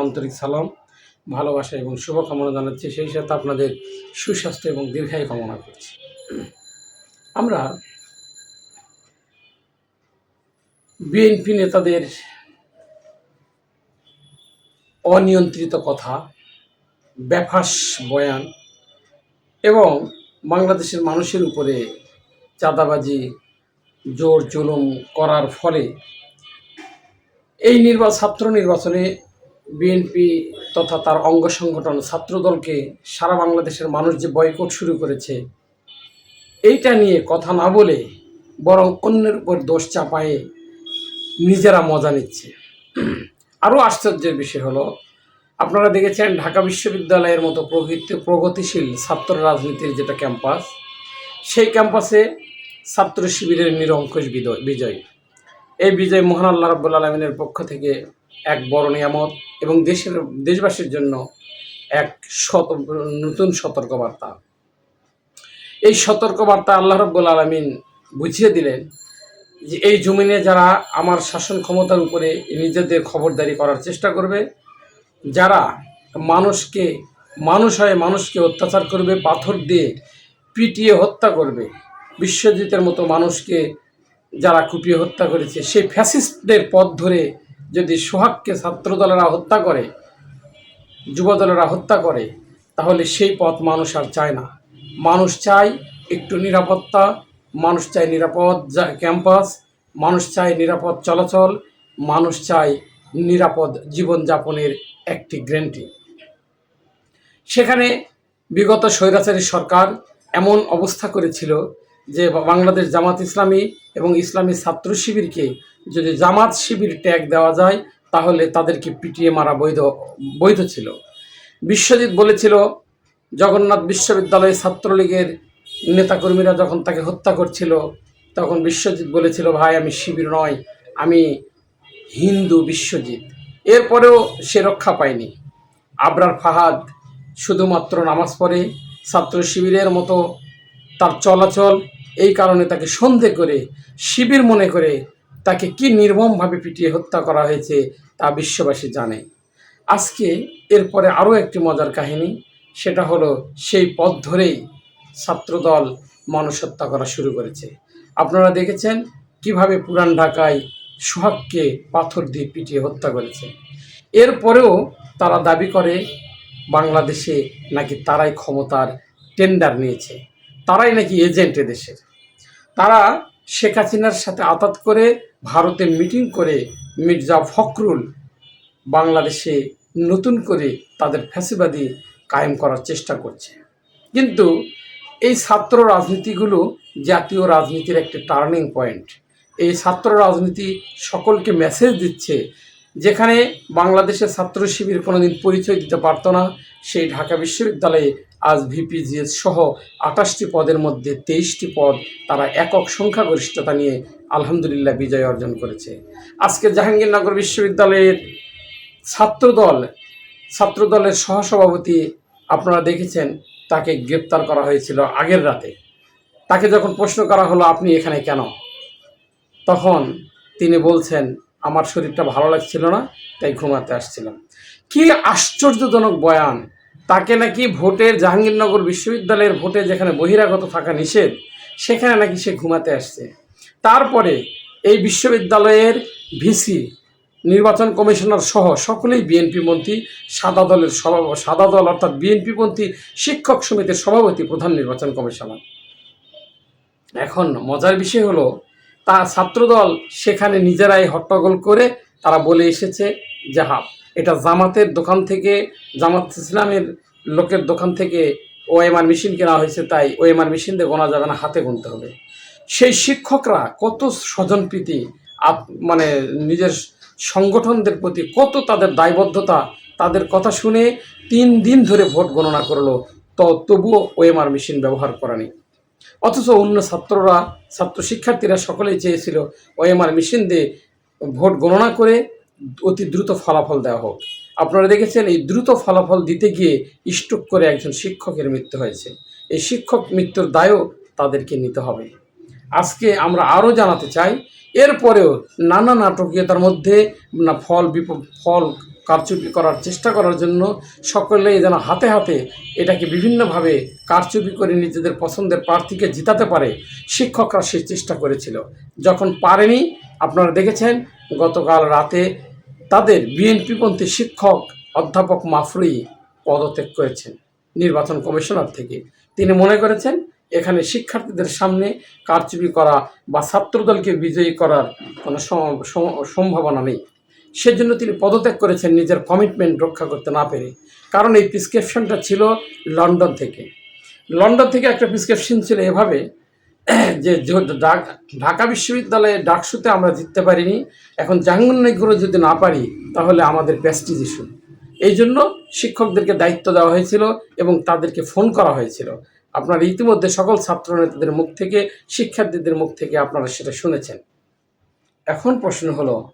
আন্তরিক সালাম, ভালোবাসা এবং শুভকামনা জানাচ্ছি। সেই সাথে আপনাদের সুস্বাস্থ্য এবং দীর্ঘায়ু কামনা করছি। আমরা বিএনপি নেতাদের অনিয়ন্ত্রিত কথা ব্যাফাস বয়ান এবং বাংলাদেশের মানুষের উপরে চাঁদাবাজি জোর জুলুম করার ফলে এই নির্বাচন ছাত্র নির্বাচনে বিএনপি তথা তার অঙ্গ সংগঠন ছাত্রদলকে সারা বাংলাদেশের মানুষ যে বয়কট শুরু করেছে, এইটা নিয়ে কথা না বলে বরং অন্যের উপর দোষ চাপায়ে নিজেরা মজা নিচ্ছে। আরও আশ্চর্যের বিষয় হলো, আপনারা দেখেছেন ঢাকা বিশ্ববিদ্যালয়ের মতো প্রকৃতি প্রগতিশীল ছাত্র রাজনীতির যেটা ক্যাম্পাস, সেই ক্যাম্পাসে ছাত্র শিবিরের নিরঙ্কুশ বিজয়। এই বিজয় মহান আল্লাহ রাব্বুল আলমিনের পক্ষ থেকে এক বড় নিয়ামত এবং দেশের, দেশবাসীর জন্য এক শত, নতুন সতর্কবার্তা। এই সতর্কবার্তা আল্লাহ রব্বুল আলমিন বুঝিয়ে দিলেন যে এই জমিনে যারা আমার শাসন ক্ষমতার উপরে নিজেদের খবরদারি করার চেষ্টা করবে, যারা মানুষকে, মানুষ হয়ে মানুষকে অত্যাচার করবে, পাথর দিয়ে পিটিয়ে হত্যা করবে, বিশ্বজিতের মতো মানুষকে যারা কুপিয়ে হত্যা করেছে, সেই ফ্যাসিস্টদের পথ ধরে যদি সোহাগকে ছাত্রদলেরা হত্যা করে, যুবদলেরা হত্যা করে, তাহলে সেই পথ মানুষ আর চায় না। মানুষ চায় একটু নিরাপত্তা, মানুষ চায় নিরাপদ ক্যাম্পাস, মানুষ চায় নিরাপদ চলাচল, মানুষ চায় নিরাপদ জীবনযাপনের একটি গ্যারান্টি সেখানে বিগত স্বৈরাচারী সরকার এমন অবস্থা করেছিল যে বাংলাদেশ জামাত ইসলামী এবং ইসলামী ছাত্র শিবিরকে যদি জামাত শিবির ট্যাগ দেওয়া যায়, তাহলে তাদেরকে পিটিয়ে মারা বৈধ বৈধ ছিল। বিশ্বজিৎ বলেছিল, জগন্নাথ বিশ্ববিদ্যালয়ে ছাত্রলীগের নেতাকর্মীরা যখন তাকে হত্যা করছিল, তখন বিশ্বজিৎ বলেছিল, ভাই, আমি শিবির নয়, আমি হিন্দু বিশ্বজিৎ। এরপরেও সে রক্ষা পায়নি। আবরার ফাহাদ শুধুমাত্র নামাজ পড়ে, ছাত্র শিবিরের মতো তার চলাচল এই কারণে তাকে সন্দেহ করে শিবির মনে করে তাকে কি নির্মমভাবে পিটিয়ে হত্যা করা হয়েছে তা বিশ্ববাসী জানে। আজকে এরপরে আরও একটি মজার কাহিনী, সেটা হলো সেই পথ ধরেই ছাত্রদল মানুষ হত্যা করা শুরু করেছে। আপনারা দেখেছেন কীভাবে পুরান ঢাকায় সোহাগকে পাথর দিয়ে পিটিয়ে হত্যা করেছে। এরপরেও তারা দাবি করে, বাংলাদেশে নাকি তারাই ক্ষমতার টেন্ডার নিয়েছে। তারাই নাকি এজেন্ট দেশের তারা শেখ হাসিনার সাথে আতাত করে ভারতে মিটিং করে মির্জা ফখরুল বাংলাদেশে নতুন করে তাদের ফ্যাসিবাদী কায়েম করার চেষ্টা করছে। কিন্তু এই ছাত্র রাজনীতিগুলো জাতীয় রাজনীতির একটি টার্নিং পয়েন্ট। এই ছাত্র রাজনীতি সকলকে মেসেজ দিচ্ছে যেখানে বাংলাদেশের ছাত্র শিবির কোনোদিন পরিচয় দিতে পারতো না, সেই ঢাকা বিশ্ববিদ্যালয়ে আজ ভিপিজিএস সহ আঠাশটি পদের মধ্যে তেইশটি পদ তারা একক সংখ্যাগরিষ্ঠতা নিয়ে আলহামদুলিল্লাহ বিজয় অর্জন করেছে। আজকে জাহাঙ্গীরনগর বিশ্ববিদ্যালয়ের ছাত্রদল, ছাত্রদলের সহসভাপতি আপনারা দেখেছেন, তাকে গ্রেপ্তার করা হয়েছিল আগের রাতে। তাকে যখন প্রশ্ন করা হলো, আপনি এখানে কেন? তখন তিনি বলছেন, আমার শরীরটা ভালো লাগছিল না, তাই ঘুমাতে আসছিলাম। কি আশ্চর্যজনক বয়ান! তাকে নাকি ভোটের জাহাঙ্গীরনগর বিশ্ববিদ্যালয়ের ভোটে যেখানে বহিরাগত থাকা নিষেধ, সেখানে নাকি সে ঘুমাতে আসছে। তারপরে এই বিশ্ববিদ্যালয়ের ভিসি, নির্বাচন কমিশনার সহ সকলেই বিএনপি মন্ত্রী, সাদা দলের সভা, সাদা দল অর্থাৎ বিএনপি মন্ত্রী, শিক্ষক সমিতির সভাপতি, প্রধান নির্বাচন কমিশনার। এখন মজার বিষয় হলো তা ছাত্রদল সেখানে নিজেরাই হট্টগোল করে তারা বলে এসেছে যে হা এটা জামাতের দোকান থেকে, জামাত ইসলামের লোকের দোকান থেকে ওএমআর মেশিন কেনা হয়েছে, তাই ওএমআর মেশিন দিয়ে গোনা যাবে না, হাতে গুনতে হবে। সেই শিক্ষকরা কত স্বজনপ্রীতি, আপ মানে নিজের সংগঠনদের প্রতি কত তাদের দায়বদ্ধতা, তাদের কথা শুনে তিন দিন ধরে ভোট গণনা করল, তো তবুও ওএমআর মেশিন ব্যবহার করেনি অথচ অন্য ছাত্ররা, ছাত্র শিক্ষার্থীরা সকলেই চেয়েছিল ওএমআর মেশিন দিয়ে ভোট গণনা করে অতি দ্রুত ফলাফল দেওয়া হোক। আপনারা দেখেছেন, এই দ্রুত ফলাফল দিতে গিয়ে স্ট্রোক করে একজন শিক্ষকের মৃত্যু হয়েছে। এই শিক্ষক মৃত্যুর দায়ও তাদেরকে নিতে হবে। আজকে আমরা আরও জানাতে চাই, এরপরেও নানা নাটকীয়তার মধ্যে না ফল বিপ, ফল কারচুপি করার চেষ্টা করার জন্য সকলেই যেন হাতে হাতে এটাকে বিভিন্নভাবে কারচুপি করে নিজেদের পছন্দের প্রার্থীকে জিতাতে পারে, শিক্ষকরা সেই চেষ্টা করেছিল। যখন পারেনি, আপনারা দেখেছেন, গতকাল রাতে তাদের বিএনপিপন্থী শিক্ষক অধ্যাপক মাফরুই পদত্যাগ করেছেন। নির্বাচন কমিশনার থেকে তিনি মনে করেছেন, এখানে শিক্ষার্থীদের সামনে কারচুপি করা বা ছাত্রদলকে বিজয়ী করার কোনো সম- সম- সম্ভাবনা নেই। সেজন্য তিনি পদত্যাগ করেছেন নিজের কমিটমেন্ট রক্ষা করতে না পেরে। কারণ এই প্রিসক্রিপশনটা ছিল লন্ডন থেকে। লন্ডন থেকে একটা প্রিসক্রিপশন ছিল এভাবে যে ঢাক- বিশ্ববিদ্যালয়ে ডাকসুতে আমরা জিততে পারিনি। এখন জাহাঙ্গীরনগরে যদি না পারি, তাহলে আমাদের প্রেস্টিজ ইস্যু এই জন্য শিক্ষকদেরকে দায়িত্ব দেওয়া হয়েছিল এবং তাদেরকে ফোন করা হয়েছিল। আপনারা ইতিমধ্যে সকল ছাত্র নেতাদের মুখ থেকে, শিক্ষার্থীদের মুখ থেকে আপনারা সেটা শুনেছেন। এখন প্রশ্ন হলো,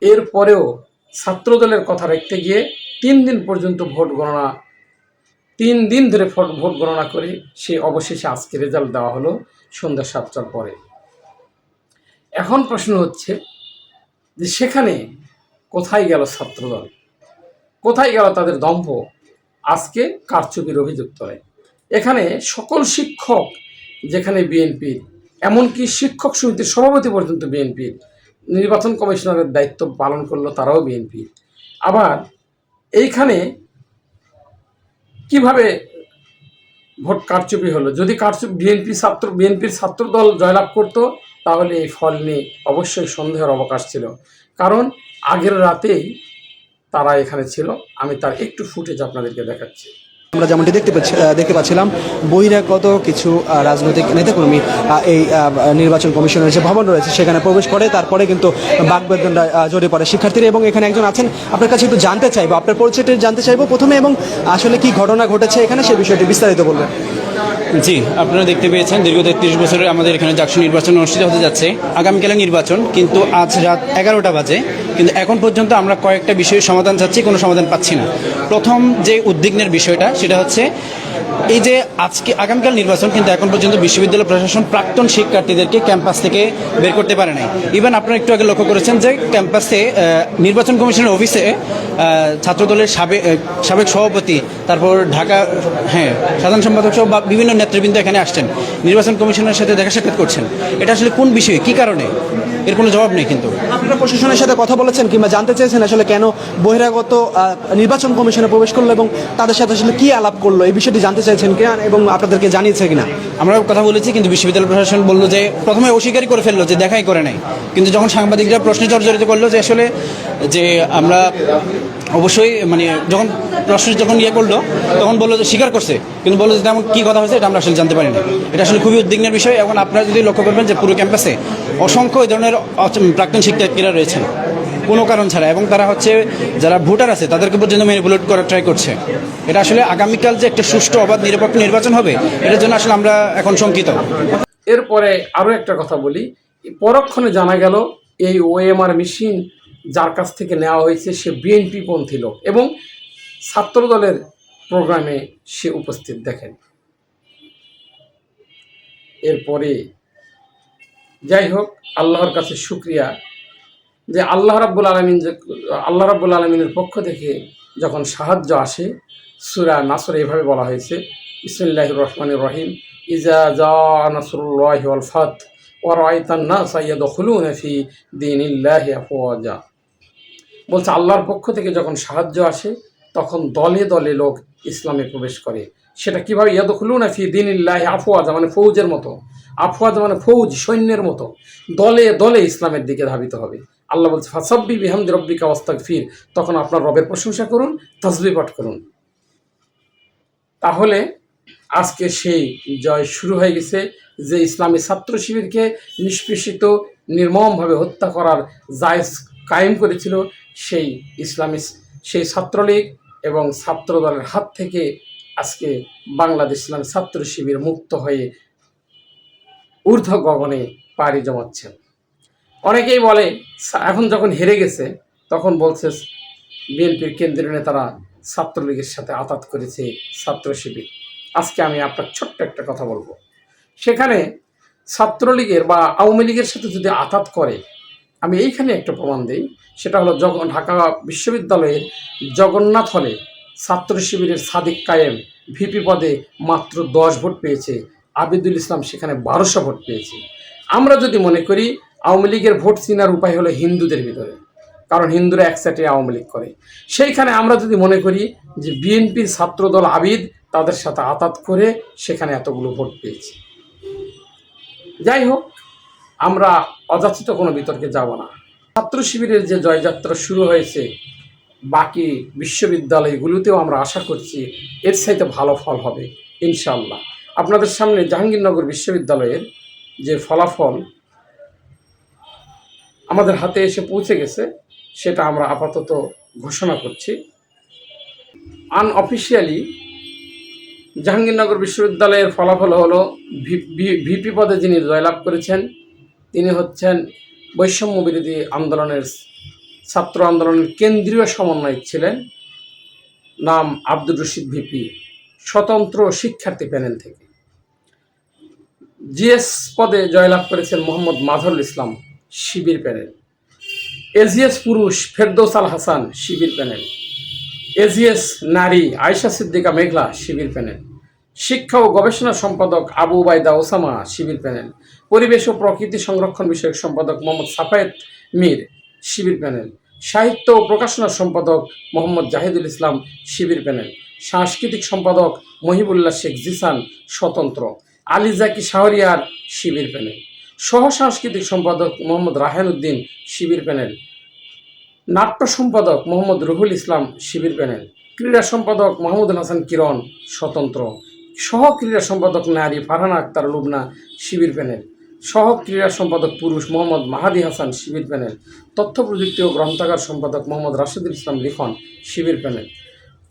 এর পরেও ছাত্রদলের কথা রাখতে গিয়ে তিন দিন পর্যন্ত ভোট গণনা, তিন দিন ধরে ভোট গণনা করে সে অবশেষে আজকে রেজাল্ট দেওয়া হলো। সন্ধ্যা সাতটার পরে। এখন প্রশ্ন হচ্ছে যে সেখানে কোথায় গেল ছাত্রদল? কোথায় গেল তাদের দম্ভ? আজকে কারচুপির অভিযুক্ত হয়। এখানে সকল শিক্ষক যেখানে বিএনপির, এমনকি শিক্ষক সমিতির সভাপতি পর্যন্ত বিএনপির, নির্বাচন কমিশনারের দায়িত্ব পালন করল তারাও বিএনপির। আবার এইখানে কীভাবে ভোট কারচুপি হলো। যদি কারচুপি বিএনপি ছাত্র বিএনপির ছাত্র দল জয়লাভ করত, তাহলে এই ফল নিয়ে অবশ্যই সন্দেহের অবকাশ ছিল। কারণ আগের রাতেই তারা এখানে ছিল। আমি তার একটু ফুটেজ আপনাদেরকে দেখাচ্ছি। আমরা যেমনটি দেখতে পাচ্ছি দেখতে পাচ্ছিলাম, বহিরাগত কিছু রাজনৈতিক নেতাকর্মী এই নির্বাচন কমিশনের যে ভবন রয়েছে, সেখানে প্রবেশ করে। তারপরে কিন্তু বাগবেদনটা জড়িয়ে পড়ে শিক্ষার্থীরা এবং এখানে একজন আছেন। আপনার কাছে একটু জানতে চাইব, আপনার পরিচয়টি জানতে চাইব প্রথমে এবং আসলে কি ঘটনা ঘটেছে এখানে, সে বিষয়টি বিস্তারিত বলবেন। জি, আপনারা দেখতে পেয়েছেন, দীর্ঘ তেত্রিশ বছরে আমাদের এখানে জাকসু নির্বাচন অনুষ্ঠিত হতে যাচ্ছে। আগামীকালে নির্বাচন, কিন্তু আজ রাত এগারোটা বাজে। কিন্তু এখন পর্যন্ত আমরা কয়েকটা বিষয়ে সমাধান চাচ্ছি, কোনো সমাধান পাচ্ছি না। প্রথম যে উদ্বিগ্নের বিষয়টা, সেটা হচ্ছে এই যে আজকে আগামীকাল নির্বাচন কিন্তু এখন পর্যন্ত বিশ্ববিদ্যালয় প্রশাসন প্রাক্তন শিক্ষার্থীদেরকে ক্যাম্পাস থেকে বের করতে পারে নাই। ইভেন, আপনারা একটু আগে লক্ষ্য করেছেন যে ক্যাম্পাসে নির্বাচন কমিশনের অফিসে ছাত্রদলের সাবেক সাবেক সভাপতি, তারপর ঢাকা হ্যাঁ সাধারণ সম্পাদক সহ বিভিন্ন নেতৃবৃন্দ এখানে আসছেন। নির্বাচন কমিশনের সাথে দেখা সাক্ষাৎ করছেন। এটা আসলে কোন বিষয়ে, কি কারণে? এর কোনো জবাব নেই কিন্তু। আপনারা প্রশাসনের সাথে কথা বলেছেন কিংবা জানতে চেয়েছেন আসলে কেন বহিরাগত নির্বাচন কমিশনে প্রবেশ করল এবং তাদের সাথে আসলে কি আলাপ করল, এই বিষয়টি জানতে চাইছেন কিনা এবং আপনাদেরকে জানিয়েছে কিনা? আমরা কথা বলেছি, কিন্তু বিশ্ববিদ্যালয় প্রশাসন বলল যে প্রথমে অস্বীকারই করে ফেলল, যে দেখাই করে নাই। কিন্তু যখন সাংবাদিকরা প্রশ্নে জর্জরিত করল যে আসলে, যে আমরা অবশ্যই মানে যখন প্রশ্ন যখন ইয়ে করল, তখন বলল যে স্বীকার করছে। কিন্তু বলল যে তেমন কী কথা হয়েছে, এটা আমরা আসলে জানতে পারি না এটা আসলে খুবই উদ্বিগ্নের বিষয়। এবং আপনারা যদি লক্ষ্য করবেন যে পুরো ক্যাম্পাসে অসংখ্য এই ধরনের প্রাক্তন শিক্ষার্থীরা রয়েছেন। কোনো কারণ ছাড়া। এবং তারা হচ্ছে, যারা ভোটার আছে, তাদেরকে পর্যন্ত ম্যানিপুলেট করার ট্রাই করছে। এটা আসলে আগামীকাল যে একটা সুষ্ঠু অবাধ নিরপেক্ষ নির্বাচন হবে, এটার জন্য আসলে আমরা এখন শঙ্কিত। এরপরে আরও একটা কথা বলি। পরক্ষণে জানা গেল, এই ওএমআর মেশিন যার কাছ থেকে নেওয়া হয়েছে, সে বিএনপি পন্থী লোক এবং ছাত্রদলের প্রোগ্রামে সে উপস্থিত, দেখেন। এরপরে, যাই হোক, আল্লাহর কাছে শুক্রিয়া। যে আল্লাহ রাব্বুল আলমিন যে, আল্লাহ রাব্বুল আলমিনের পক্ষ থেকে যখন সাহায্য আসে, সুরা নাসর এভাবে বলা হয়েছে ইসমিল্লাহ রহমান রহিম, ইজা জা নাসরুল্লাহ ওয়াল ফাত ওয়ারাইতান নাস ইয়াদখুলুনা ফি দীনিল্লাহি আফওয়াজা। বলছে, আল্লাহর পক্ষ থেকে যখন সাহায্য আসে, তখন দলে দলে লোক ইসলামে প্রবেশ করে। সেটা কীভাবে? ইয়াদখুলুনা ফি দীনিল্লাহি আফওয়াজা মানে ফৌজের মতো। আফওয়াজা মানে ফৌজ, সৈন্যের মতো। দলে দলে ইসলামের দিকে ধাবিত হবে। আল্লাহ বলছে, ফাসাব্বি বিহামদি রব্বিকা ওয়াস্তাক ফির তখন আপনার রবের প্রশংসা করুন, তসবি পাঠ করুন। তাহলে আজকে সেই জয় শুরু হয়ে গেছে, যে ইসলামী ছাত্র শিবিরকে নিষ্পেষিত, নির্মমভাবে হত্যা করার জায়জ কায়েম করেছিল সেই ইসলামী সেই ছাত্রলীগ এবং ছাত্রদলের হাত থেকে আজকে বাংলাদেশ ইসলামী ছাত্র শিবির মুক্ত হয়ে ঊর্ধ্ব গগনে পাড়ি জমাচ্ছেন। অনেকেই বলে এখন যখন হেরে গেছে, তখন বলছে বিএনপির কেন্দ্রীয় নেতারা ছাত্রলীগের সাথে আতাত করেছে, ছাত্র শিবির। আজকে আমি আপনার ছোট্ট একটা কথা বলব। সেখানে ছাত্রলীগের বা আওয়ামী লীগের সাথে যদি আতাত করে, আমি এইখানে একটা প্রমাণ দিই, সেটা হলো জগ ঢাকা বিশ্ববিদ্যালয়ের জগন্নাথ হলে ছাত্র শিবিরের সাদিক কায়েম, ভিপি পদে মাত্র দশ ভোট পেয়েছে, আবিদুল ইসলাম সেখানে বারোশো ভোট পেয়েছে। আমরা যদি মনে করি আওয়ামী লীগের ভোট চিনার উপায় হলো হিন্দুদের ভিতরে, কারণ হিন্দুরা একসাথে আওয়ামী লীগ করে। সেইখানে আমরা যদি মনে করি যে বিএনপির ছাত্রদল আবিদ, তাদের সাথে আতাত করে সেখানে এতগুলো ভোট পেয়েছে। যাই হোক আমরা অযাচিত কোনো বিতর্কে যাব না। ছাত্র শিবিরের যে জয়যাত্রা শুরু হয়েছে, বাকি বিশ্ববিদ্যালয়গুলোতেও আমরা আশা করছি এর সাথে ভালো ফল হবে ইনশাল্লাহ আপনাদের সামনে জাহাঙ্গীরনগর বিশ্ববিদ্যালয়ের যে ফলাফল আমাদের হাতে এসে পৌঁছে গেছে, সেটা আমরা আপাতত ঘোষণা করছি। আনঅফিসিয়ালি জাহাঙ্গীরনগর বিশ্ববিদ্যালয়ের ফলাফল হলো ভিপি পদে যিনি জয়লাভ করেছেন, তিনি হচ্ছেন বৈষম্য বিরোধী আন্দোলনের ছাত্র আন্দোলনের কেন্দ্রীয় সমন্বয়ক ছিলেন, নাম আব্দুর রশিদ ভিপি, স্বতন্ত্র শিক্ষার্থী প্যানেল থেকে। জিএস পদে জয়লাভ করেছেন মোহাম্মদ মাঝরুল ইসলাম। শিবির প্যানেল। এজিএস পুরুষ ফেরদৌস আল হাসান, শিবির প্যানেল। এজিএস নারী আয়শা সিদ্দিকা মেঘলা, শিবির প্যানেল। শিক্ষা ও গবেষণা সম্পাদক আবু বাইদা ওসামা, শিবির প্যানেল। পরিবেশ ও প্রকৃতি সংরক্ষণ বিষয়ক সম্পাদক মোহাম্মদ সাফায়েত মীর, শিবির প্যানেল। সাহিত্য ও প্রকাশনা সম্পাদক মোহাম্মদ জাহিদুল ইসলাম, শিবির প্যানেল। সাংস্কৃতিক সম্পাদক মহিবুল্লাহ শেখ জিসান, স্বতন্ত্র। আলী জাকি শাহরিয়ার, শিবির প্যানেল। সহ সাংস্কৃতিক সম্পাদক মোহাম্মদ রাহান উদ্দিন শিবির প্যানেল। নাট্য সম্পাদক মোহাম্মদ রুহুল ইসলাম শিবির প্যানেল। ক্রীড়া সম্পাদক মাহমুদুল হাসান কিরণ স্বতন্ত্র। সহ ক্রীড়া সম্পাদক নারী ফারহানা আক্তার লুবনা শিবির প্যানেল। সহ ক্রীড়া সম্পাদক পুরুষ মোহাম্মদ মাহাদি হাসান শিবির প্যানেল। তথ্য প্রযুক্তি ও গ্রন্থাগার সম্পাদক মোহাম্মদ রাশিদুল ইসলাম লিখন শিবির প্যানেল।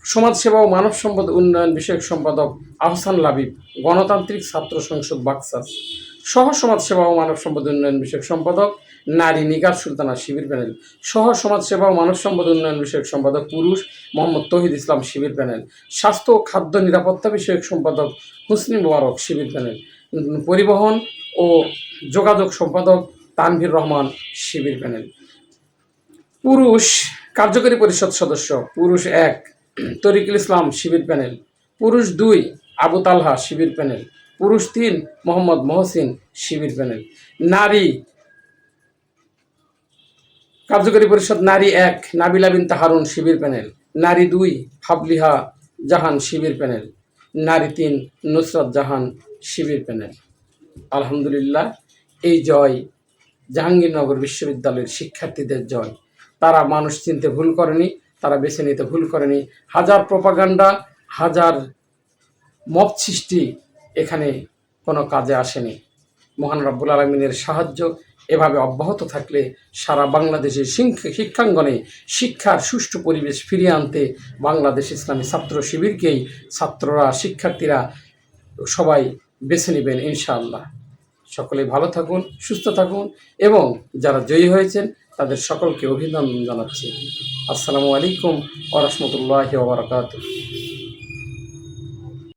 সমাজসেবা ও মানব সম্পদ উন্নয়ন বিষয়ক সম্পাদক আহসান লাবিব, গণতান্ত্রিক ছাত্র সংসদ বাক্সাস। সহ সমাজসেবা ও মানব সম্পদ উন্নয়ন বিষয়ক সম্পাদক নারী নিগার সুলতানা শিবির প্যানেল। সহ সমাজসেবা ও মানব সম্পদ উন্নয়ন বিষয়ক সম্পাদক পুরুষ মোহাম্মদ তহিদ ইসলাম শিবির প্যানেল। স্বাস্থ্য ও খাদ্য নিরাপত্তা বিষয়ক সম্পাদক হুসনি মোবারক শিবির প্যানেল। পরিবহন ও যোগাযোগ সম্পাদক তানভীর রহমান শিবির প্যানেল। পুরুষ কার্যকরী পরিষদ সদস্য পুরুষ এক তরিকুল ইসলাম শিবির প্যানেল। পুরুষ দুই আবু তালহা শিবির প্যানেল। পুরুষ তিন, মোহাম্মদ মহসিন শিবির প্যানেল। নারী, কার্যকরী পরিষদ নারী এক, নাবিলা বিন তাহারুন শিবির প্যানেল। নারী দুই, হাবলিহা জাহান শিবির প্যানেল। নারী তিন, নুসরত জাহান শিবির প্যানেল। আলহামদুলিল্লাহ, এই জয় জাহাঙ্গীরনগর বিশ্ববিদ্যালয়ের শিক্ষার্থীদের জয়। তারা মানুষ চিনতে ভুল করেনি, তারা বেছে নিতে ভুল করেনি। হাজার প্রপাগান্ডা, হাজার মত সৃষ্টি এখানে কোনো কাজে আসেনি। মহান রব্বুল আলমিনের সাহায্য এভাবে অব্যাহত থাকলে সারা বাংলাদেশের শিক্ষা- শিক্ষাঙ্গনে শিক্ষার সুষ্ঠু পরিবেশ ফিরিয়ে আনতে বাংলাদেশ ইসলামী ছাত্র শিবিরকেই ছাত্ররা, শিক্ষার্থীরা সবাই বেছে নেবেন ইনশাআল্লাহ। সকলে ভালো থাকুন, সুস্থ থাকুন এবং যারা জয়ী হয়েছেন তাদের সকলকে অভিনন্দন জানাচ্ছি। আসসালামু আলাইকুম ওরহমতুল্লাহ ওবরাকাতুহ